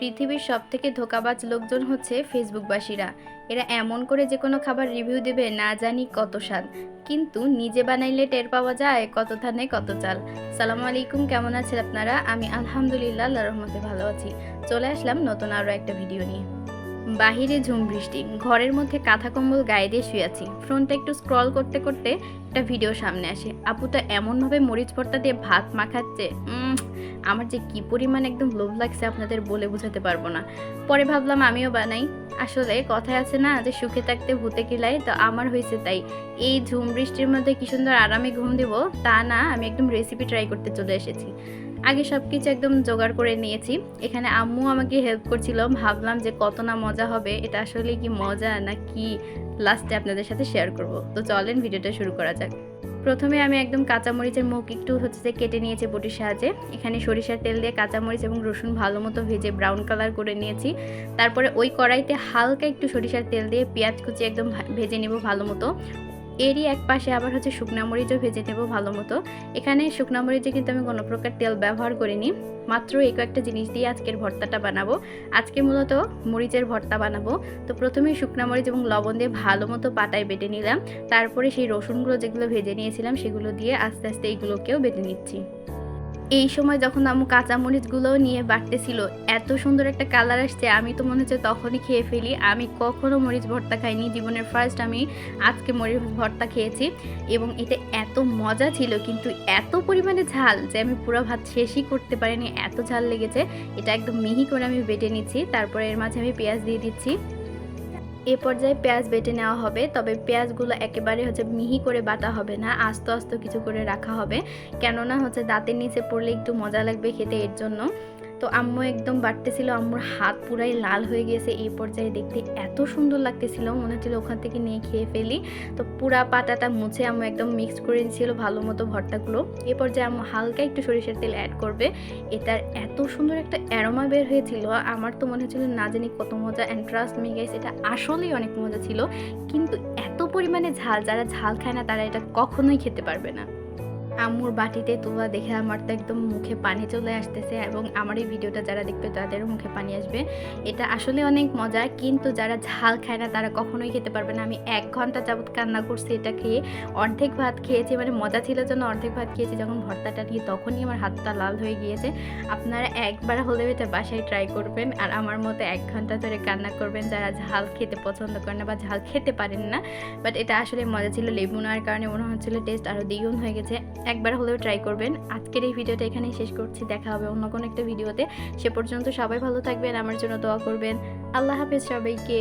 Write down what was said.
পৃথিবীর সব থেকে ধোকাবাজ লোকজন হচ্ছে ফেসবুকবাসীরা। এরা এমন করে যে কোনো খাবার রিভিউ দেবে, না জানি কত স্বাদ। কিন্তু নিজে বানাইলে টের পাওয়া যায় কত ধানে কত চাল। সালামু আলাইকুম, কেমন আছেন আপনারা? আমি আলহামদুলিল্লাহ আল্লাহ রহমতে ভালো আছি। চলে আসলাম নতুন আরও একটা ভিডিও নিয়ে। বাহিরে ঝুম বৃষ্টি, ঘরের মধ্যে কাঁথা কম্বল গায়ে দিয়ে শুয়ে আছি। একটু স্ক্রল করতে করতে একটা ভিডিও সামনে আসে। আপুটা এমনভাবে মরিচ ভর্তা দিয়ে ভাত মাখাচ্ছে আমার যে কি পরিমাণ একদম লোভ লাগছে আপনাদের বলে বোঝাতে পারব না। পরে ভাবলাম আমিও বানাই। আসলে কথায় আছে না যে, সুখে থাকতে ভূতে কিলাই তো আমার হয়েছে তাই। এই ঝুম বৃষ্টির মধ্যে কি সুন্দর আরামে ঘুম দেবো, তা না, আমি একদম রেসিপি ট্রাই করতে চলে এসেছি। আগে সব কিছু একদম জোগাড় করে নিয়েছি। এখানে আম্মু আমাকে হেল্প করছিল, ভাবলাম যে কত না মজা হবে, এটা আসলে কি মজা না কি? লাস্টে আপনাদের সাথে শেয়ার করব। তো চলেন ভিডিওটা শুরু করা যাক। প্রথমে আমি একদম কাঁচামরিচের মুখ একটু হচ্ছে যে কেটে নিয়েছি বটির সাহায্যে। এখানে সরিষার তেল দিয়ে কাঁচামরিচ এবং রসুন ভালো মতো ভেজে ব্রাউন কালার করে নিয়েছি। তারপরে ওই কড়াইতে হালকা একটু সরিষার তেল দিয়ে পেঁয়াজ কুচি একদম ভেজে নেব ভালো মতো। এরই এক পাশে আবার হচ্ছে শুকনা মরিচও ভেজে নেব ভালো মতো। এখানে শুকনা মরিচে কিন্তু আমি কোনো প্রকার তেল ব্যবহার করিনি। মাত্র এই কয়েকটা জিনিস দিয়ে আজকের ভর্তাটা বানাবো। আজকে মূলত মরিচের ভর্তা বানাবো। তো প্রথমে শুকনা মরিচ এবং লবণ দিয়ে ভালো মতো পাটায় বেটে নিলাম। তারপরে সেই রসুনগুলো যেগুলো ভেজে নিয়েছিলাম সেগুলো দিয়ে আস্তে আস্তে এইগুলোকেও বেটে নিচ্ছি। এই সময় যখন আম্মু কাঁচামরিচগুলোও নিয়ে বাটতেছিল এত সুন্দর একটা কালার আসছে, আমি তো মনে হচ্ছে তখনই খেয়ে ফেলি। আমি কখনো মরিচ ভর্তা খাইনি, জীবনের ফার্স্ট আমি আজকে মরিচ ভর্তা খেয়েছি। এবং এটা এত মজা ছিল, কিন্তু এত পরিমাণে ঝাল যে আমি পুরো ভাত শেষই করতে পারিনি, এত ঝাল লেগেছে। এটা একদম মিহি করে আমি বেটে নিচ্ছি, তারপরে এর মাঝে আমি পেঁয়াজ দিয়ে দিচ্ছি। এ পর্যায়ে পেঁয়াজ বেটে নেওয়া হবে, তবে পেঁয়াজগুলো একেবারে হচ্ছে মিহি করে বাটা হবে না, আস্ত আস্ত কিছু করে রাখা হবে। কেননা হচ্ছে দাঁতের নিচে পড়লে একটু মজা লাগবে খেতে এর জন্য। তো আম্মু একদম বাটতেছিল আম্মুর হাত পুরাই লাল হয়ে গিয়েছে। এই পর্যায়ে দেখতে এত সুন্দর লাগতেছিল, মনে হচ্ছিল ওখান থেকে নিয়ে খেয়ে ফেলি। তো পুরা পাতাটা মুছে আম্মু একদম মিক্স করে দিয়েছিল ভালো মতো ভর্তাগুলো। এ পর্যায়ে আম্মু হালকা একটু সরিষার তেল অ্যাড করবে। এটার এত সুন্দর একটা অ্যারোমা বের হয়েছিল, আমার তো মনে হচ্ছিল না জানি কত মজা। অ্যান্ড ট্রাস্ট মি গাইস এটা আসলেই অনেক মজা ছিল। কিন্তু এত পরিমাণে ঝাল, যারা ঝাল খায় না, তারা এটা কখনোই খেতে পারবে না। আম্মুর বাটিতে তোলা দেখে আমার তো একদম মুখে পানি চলে আসতেছে এবং আমার এই ভিডিওটা যারা দেখবে তাদেরও মুখে পানি আসবে। এটা আসলে অনেক মজা, কিন্তু যারা ঝাল খায় না তারা কখনোই খেতে পারবে না। আমি এক ঘণ্টা যাবত কান্না করছি এটা খেয়ে, অর্ধেক ভাত খেয়েছি মানে মজা ছিল জন্য অর্ধেক ভাত খেয়েছি যখন ভর্তাটা নিয়ে তখনই আমার হাতটা লাল হয়ে গিয়েছে। আপনারা একবার হলেও এটা বাসায় ট্রাই করবেন আর আমার মতো এক ঘণ্টা ধরে কান্না করবেন যারা ঝাল খেতে পছন্দ করেন না বা ঝাল খেতে পারেন না। বাট এটা আসলে মজা ছিল, লেবু নেওয়ার কারণে মনে হচ্ছিল টেস্ট আরও দ্বিগুণ হয়ে গেছে। একবার হলেও ট্রাই করবেন। আজকের এই ভিডিওটা এখানেই শেষ করছি। দেখা হবে অন্য কোনো একটা ভিডিওতে সে পর্যন্ত সবাই ভালো থাকবেন, আমার জন্য দোয়া করবেন। আল্লাহ হাফেজ সবাইকে।